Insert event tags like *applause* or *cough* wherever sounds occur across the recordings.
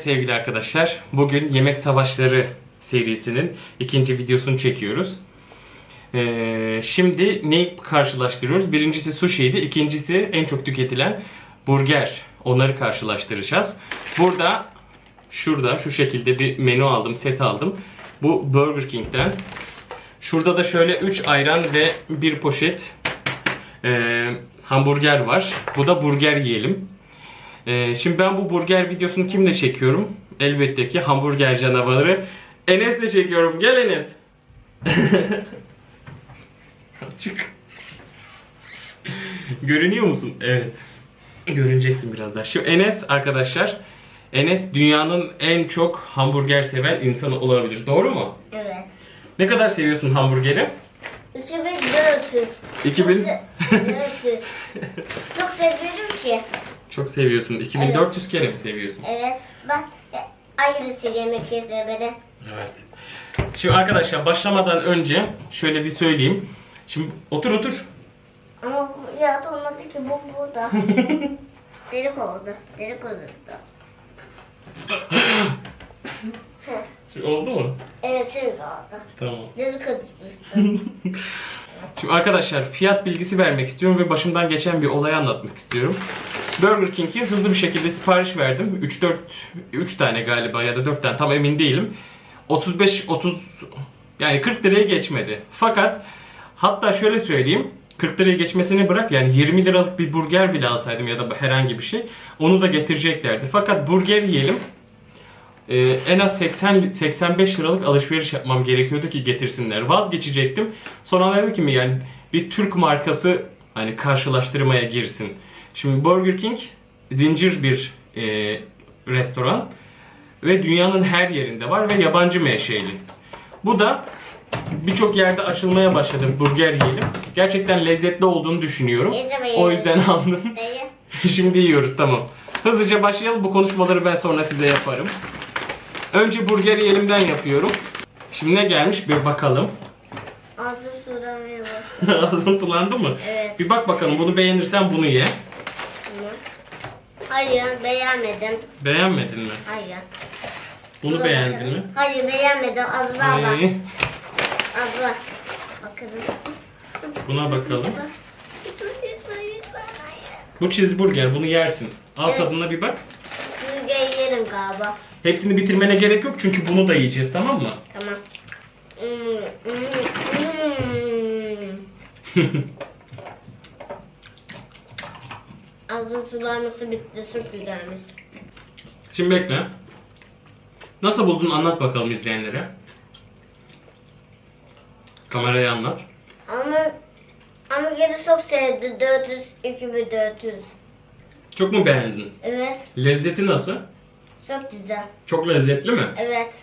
Sevgili arkadaşlar, bugün Yemek Savaşları serisinin ikinci videosunu çekiyoruz. Ee, şimdi neyi karşılaştırıyoruz? Birincisi sushi'ydi, ikincisi en çok tüketilen burger. Onları karşılaştıracağız. Burada, şurada şu şekilde bir menü aldım, set aldım. Bu Burger King'den. Şurada da şöyle 3 ayran ve bir poşet ee, hamburger var. Bu da burger yiyelim. Ee, şimdi ben bu burger videosunu kimle çekiyorum? Elbette ki hamburger canavarı Enes'le çekiyorum. Gel Enes. *laughs* Çık. Görünüyor musun? Evet. Görüneceksin biraz daha. Şimdi Enes arkadaşlar. Enes dünyanın en çok hamburger seven insanı olabilir. Doğru mu? Evet. Ne kadar seviyorsun hamburgeri? 2400. 2000? Çok se- 400. *laughs* Çok seviyorum ki. Çok seviyorsun. 2400 kere mi seviyorsun? Evet. Bak e, aynısı yemek sevmeni. Evet. Şimdi arkadaşlar başlamadan önce şöyle bir söyleyeyim. Şimdi otur otur. Ama bu ya da olmadı ki bu burada. *laughs* Delik oldu. Delik oldu. Şimdi oldu mu? Evet delik oldu. Tamam. Delik olmuştu. *laughs* Şimdi arkadaşlar fiyat bilgisi vermek istiyorum ve başımdan geçen bir olayı anlatmak istiyorum. Burger King'e hızlı bir şekilde sipariş verdim. 3 4 3 tane galiba ya da 4 tane tam emin değilim. 35 30 yani 40 liraya geçmedi. Fakat hatta şöyle söyleyeyim 40 liraya geçmesini bırak yani 20 liralık bir burger bile alsaydım ya da herhangi bir şey onu da getireceklerdi. Fakat burger yiyelim ee, en az 80 85 liralık alışveriş yapmam gerekiyordu ki getirsinler. Vazgeçecektim. Sonra dedim ki mi yani bir Türk markası hani karşılaştırmaya girsin. Şimdi Burger King zincir bir e, restoran ve dünyanın her yerinde var ve yabancı menşeli. Bu da birçok yerde açılmaya başladı burger yiyelim. Gerçekten lezzetli olduğunu düşünüyorum. O yüzden aldım. *laughs* Şimdi yiyoruz tamam. Hızlıca başlayalım. Bu konuşmaları ben sonra size yaparım. Önce burger elimden yapıyorum. Şimdi ne gelmiş bir bakalım. Ağzım başladı. *laughs* Ağzın sulandı mı? Evet. Bir bak bakalım. Bunu beğenirsen bunu ye. Hayır beğenmedim. Beğenmedin mi? Hayır. Bunu Buna beğendin bakalım. mi? Hayır beğenmedim. Az daha bak. Ay, Az bak. Bakalım. Buna bakalım. Lütfen lütfen lütfen hayır. Bu cheeseburger. Bunu yersin. Al Evet. tadına bir bak. Burger yerim galiba. Hepsini bitirmene gerek yok çünkü bunu da yiyeceğiz tamam mı? Tamam. *laughs* Ağzım sulanması bitti. Çok güzelmiş. Şimdi bekle. Nasıl buldun anlat bakalım izleyenlere. Kameraya anlat. Ama ama gene çok sevdim. 400, 2400. Çok mu beğendin? Evet. Lezzeti nasıl? Çok güzel. Çok lezzetli mi? Evet.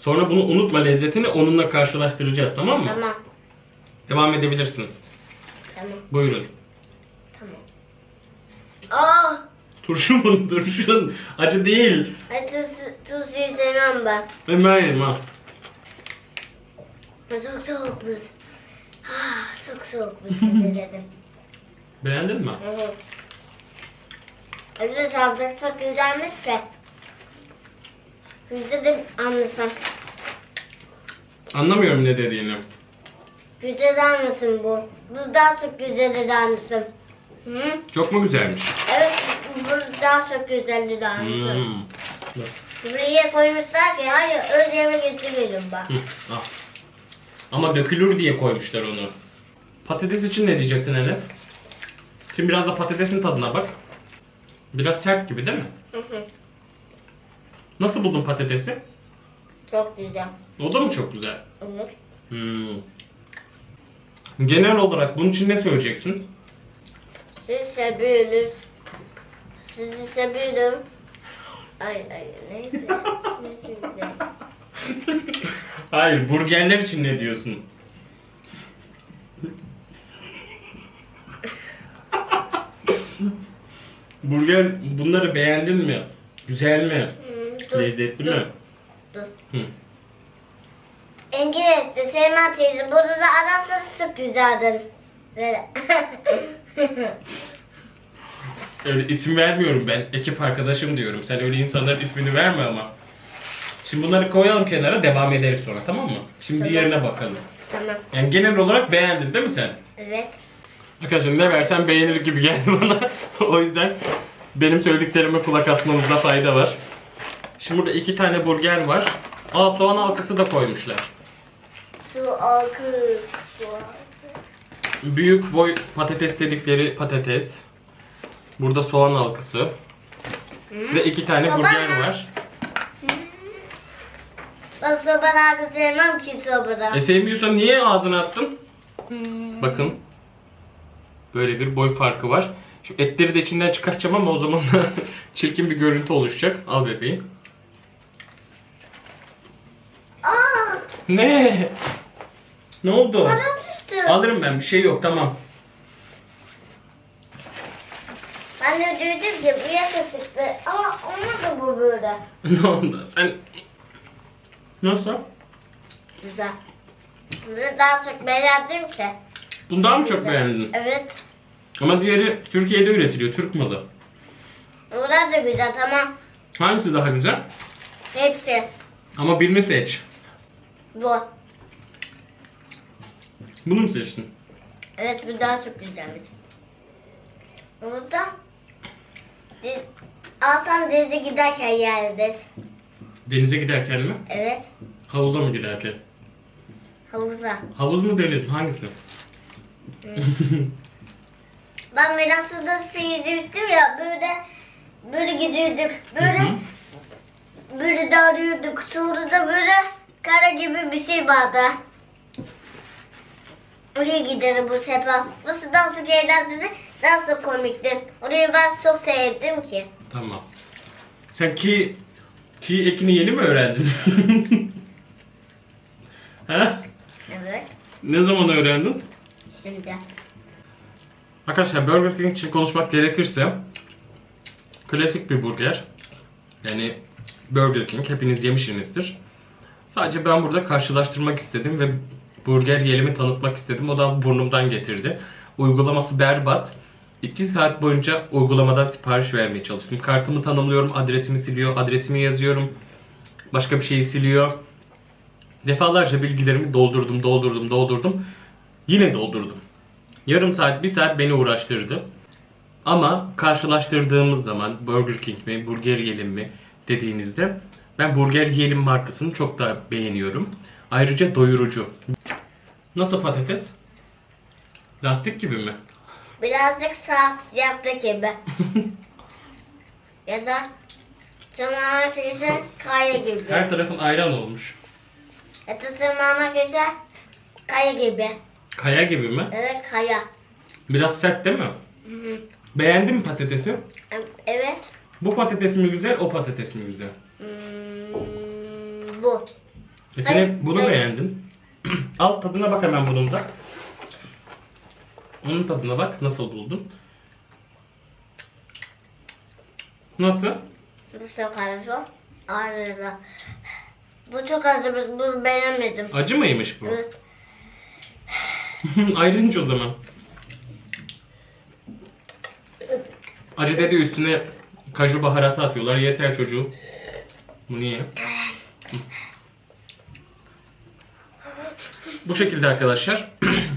Sonra bunu unutma lezzetini onunla karşılaştıracağız tamam mı? Tamam. Devam edebilirsin. Tamam. Buyurun. Tamam. Aa! Turşu mu? *laughs* Turşun. Acı değil. Ay tuz, sevmem ben. Ben beğendim ha. Çok soğukmuş. Ah, çok soğukmuş *laughs* dedim. Beğendin mi? Hı hı. Sabzak çok güzelmiş ki. Güzel de anlasam. Anlamıyorum ne dediğini. Güzel der misin bu? Bu daha çok güzel eder misin? Hı? Çok mu güzelmiş? Evet, bu daha çok güzel eder misin? Hmm. Buraya koymuşlar ki hayır öyle yemek getirmedim ben. Hı, al. Ama dökülür diye koymuşlar onu. Patates için ne diyeceksin Enes? Şimdi biraz da patatesin tadına bak. Biraz sert gibi değil mi? Hı hı. Nasıl buldun patatesi? çok güzel. O da mı çok güzel? Evet. Hmm. Genel olarak bunun için ne söyleyeceksin? Sizi seviyoruz. Sizi seviyorum. Ay ay neyse. neyse *laughs* güzel. Hayır, burgerler için ne diyorsun? *laughs* Burger bunları beğendin mi? Güzel mi? Dur, Lezzetli dur, mi? Dur. Hı. İngilizce Selma teyze burada da ararsanız çok güzeldir. Böyle. *laughs* Öyle isim vermiyorum ben. Ekip arkadaşım diyorum. Sen öyle insanların ismini verme ama. Şimdi bunları koyalım kenara devam ederiz sonra tamam mı? Şimdi Tamam. diğerine bakalım. Tamam. Yani genel olarak beğendin değil mi sen? Evet. Arkadaşlar ne versen beğenir gibi geldi bana. *laughs* o yüzden benim söylediklerime kulak asmanızda fayda var. Şimdi burada iki tane burger var. Aa soğan halkası da koymuşlar. Su alkı. Büyük boy patates dedikleri patates. Burada soğan halkası. Ve iki tane Soğan burger var. Ben soba alkı sevmem ki sobada. E sevmiyorsan niye ağzına attın? Hmm. Bakın. Böyle bir boy farkı var. Şimdi etleri de içinden çıkartacağım ama o zaman *laughs* çirkin bir görüntü oluşacak. Al bebeğim. Aa! Ne? Ne oldu? Bana düştü. Alırım ben bir şey yok tamam. Ben de duydum ki bu sıktı. Ama olmadı bu böyle. *laughs* ne oldu? Sen Nasıl? Güzel. Bunu daha çok beğendim ki. Bundan mı çok beğendin? Evet. Ama diğeri Türkiye'de üretiliyor. Türk malı. Bunlar da güzel tamam. Hangisi daha güzel? Hepsi. Ama birini seç. Bu. Bunu mu seçtin? Evet bu daha çok güzelmiş. Bunu da Alsan denize giderken yeriz. Denize giderken mi? Evet. Havuza mı giderken? Havuza. Havuz mu deniz mi? Hangisi? Ben biraz suda seyirmiştim ya böyle böyle gidiyorduk. Böyle Hı hı. böyle dağılıyorduk. Sonra da böyle kara gibi bir şey vardı. Oraya gidelim bu sefer. Nasıl daha çok eğlenceli, daha çok komikti. Orayı ben çok sevdim ki. Tamam. Sen ki ki ekini yeni mi öğrendin? *laughs* ha? Evet. Ne zaman öğrendin? Şimdi. Arkadaşlar Burger King için konuşmak gerekirse klasik bir burger. Yani Burger King hepiniz yemişsinizdir. Sadece ben burada karşılaştırmak istedim ve burger yelimi tanıtmak istedim. O da burnumdan getirdi. Uygulaması berbat. 2 saat boyunca uygulamadan sipariş vermeye çalıştım. Kartımı tanımlıyorum, adresimi siliyor, adresimi yazıyorum. Başka bir şeyi siliyor. Defalarca bilgilerimi doldurdum, doldurdum, doldurdum. Yine doldurdum. Yarım saat, bir saat beni uğraştırdı. Ama karşılaştırdığımız zaman Burger King mi, Burger Yiyelim mi dediğinizde ben Burger Yiyelim markasını çok daha beğeniyorum. Ayrıca doyurucu. Nasıl patates? Lastik gibi mi? Birazcık sağ yaptı gibi. *laughs* ya da tırmağına geçer kaya gibi. Her tarafın ayran olmuş. Ya da tırmağına geçer kaya gibi. Kaya gibi mi? Evet kaya. Biraz sert değil mi? Hı hı. Beğendin mi patatesi? Evet. Bu patates mi güzel, o patates mi güzel? Hmm, bu. E sen Hayır, bunu hayır. beğendin. *clears throat* Al tadına bak hemen bunun da. Onun tadına bak nasıl buldun? Nasıl? Bu çok acı. Bu çok acı. Bunu beğenmedim. Acı mıymış bu? Evet. *laughs* Ayrınç o zaman. Acı dedi üstüne kaju baharatı atıyorlar. Yeter çocuğu. Bu niye? Bu şekilde arkadaşlar.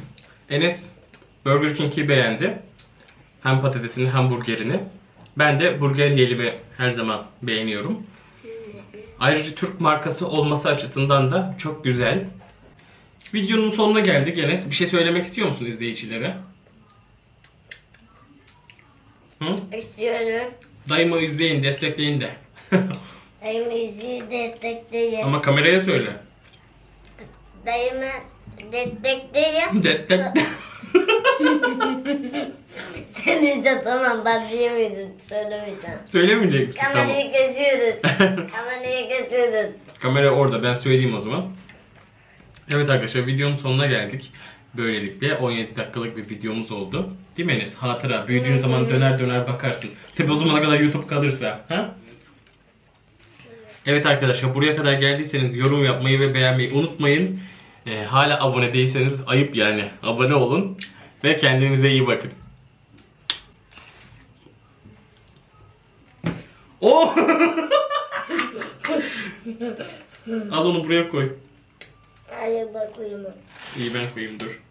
*clears throat* Enes Burger King'i beğendi. Hem patatesini hem burgerini. Ben de burger yelimi her zaman beğeniyorum. Ayrıca Türk markası olması açısından da çok güzel. Videonun sonuna geldik Enes. Bir şey söylemek istiyor musun izleyicilere? Hı? İstiyorum. Dayımı izleyin, destekleyin de. Dayımı destekleyin. Ama kameraya söyle. Dayımı destekleyin. *laughs* De, de, de. *laughs* Seni de tamam ben diyemiyordum. Söylemeyeceğim. Söylemeyecek misin? Tamam. Kamerayı kesiyoruz. *laughs* Kamerayı kesiyoruz. Kamera orada. Ben söyleyeyim o zaman. Evet arkadaşlar videonun sonuna geldik. Böylelikle 17 dakikalık bir videomuz oldu. Değil mi Enes? Hatıra. Büyüdüğün zaman döner döner bakarsın. Tabi o zamana kadar YouTube kalırsa. Ha? Evet arkadaşlar buraya kadar geldiyseniz yorum yapmayı ve beğenmeyi unutmayın. E, hala abone değilseniz ayıp yani. Abone olun ve kendinize iyi bakın. Oh! *laughs* Al onu buraya koy. Hayır ben koyayım. İyi ben koyayım dur.